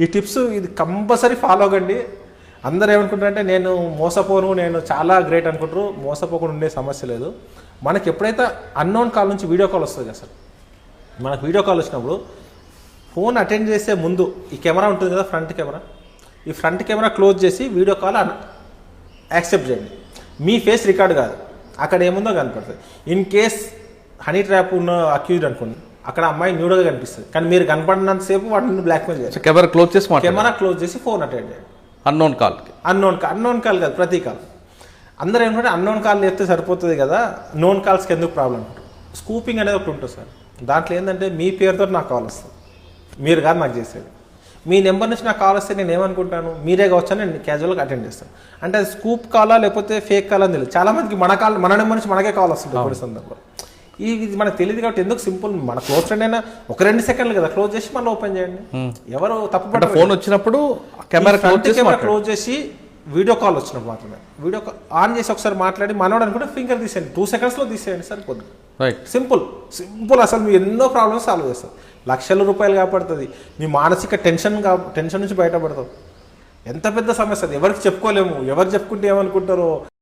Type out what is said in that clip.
ఈ టిప్స్ ఇది compulsory follow అవ్వండి. అందరూ ఏమనుకుంటారంటే నేను మోసపోను నేను చాలా గ్రేట్ అనుకుంటారు. మోసపోకుండా ఉండే సమస్య లేదు. మనకి ఎప్పుడైతే అన్నోన్ కాల్ నుంచి వీడియో కాల్ వస్తుంది కదా సార్? మనకు వీడియో కాల్ వచ్చినప్పుడు ఫోన్ అటెండ్ చేసే ముందు ఈ కెమెరా ఉంటుంది కదా ఫ్రంట్ కెమెరా? ఈ ఫ్రంట్ కెమెరా క్లోజ్ చేసి వీడియో కాల్ యాక్సెప్ట్ చేయండి. మీ ఫేస్ రికార్డ్ కాదు. అక్కడ ఏముందో కనపడుతుంది. ఇన్ కేస్ హనీ ట్రాప్ ఉన్న అక్యూజ్డ్ అనుకోండి. అక్కడ అమ్మాయి న్యూడ్గా కనిపిస్తుంది. కానీ మీరు కనపడినంతసేపు వాటిని బ్లాక్మెయిల్ చేయాలి కెమెరా క్లోజ్ చేసి కెమెరా క్లోజ్ చేసి ఫోన్ అటెండ్ చేయండి. అన్నోన్ కాల్కి అన్నోన్ కాల్ అన్నోన్ కాల్ కాదు ప్రతి కాల్ అందరూ ఏంటంటే అన్నోన్ కాల్ చేస్తే సరిపోతుంది కదా నోన్ కాల్స్కి ఎందుకు ప్రాబ్లం స్కూపింగ్ అనేది ఒకటి ఉంటుంది సార్. దాంట్లో ఏంటంటే మీ పేరుతో నాకు కాల్ వస్తుంది. మీరు కాదు నాకు చేసేది. మీ నెంబర్ నుంచి నాకు కాల్ వస్తే నేను ఏమనుకుంటాను? మీరే కావచ్చు? నేను క్యాజువల్గా అటెండ్ చేస్తాను. అంటే అది స్కూప్ కాలా లేకపోతే ఫేక్ కాల్ అని తెలియదు. చాలా మందికి మన కాల్ మన నెంబర్ నుంచి మనకే కాల్ వస్తుంది కొన్ని సందర్భాలు ఇది మనకు తెలియదు కాబట్టి ఎందుకు సింపుల్? మన క్లోజ్ ఫ్రెండ్ అయినా ఒక రెండు సెకండ్లు కదా క్లోజ్ చేసి మళ్ళీ ఓపెన్ చేయండి. ఎవరు తప్పు. ఫోన్ వచ్చినప్పుడు కెమెరా కెమెరా క్లోజ్ చేసి వీడియో కాల్ వచ్చినప్పుడు మాత్రమే. వీడియో కాల్ ఆన్ చేసి ఒకసారి మాట్లాడి మనోడు అనుకుంటే ఫింగర్ తీసేయండి. టూ సెకండ్స్లో తీసేయండి సరిపోద్ది. Right simple. సింపుల్ అసలు మీ ఎన్నో ప్రాబ్లమ్స్ సాల్వ్ చేస్తారు. లక్షల రూపాయలు కాపాడుతుంది. మీ మానసిక టెన్షన్ కా టెన్షన్ నుంచి బయటపడతావు. ఎంత పెద్ద సమస్య అది. ఎవరికి చెప్పుకోలేము. ఎవరు చెప్పుకుంటే ఏమనుకుంటారో.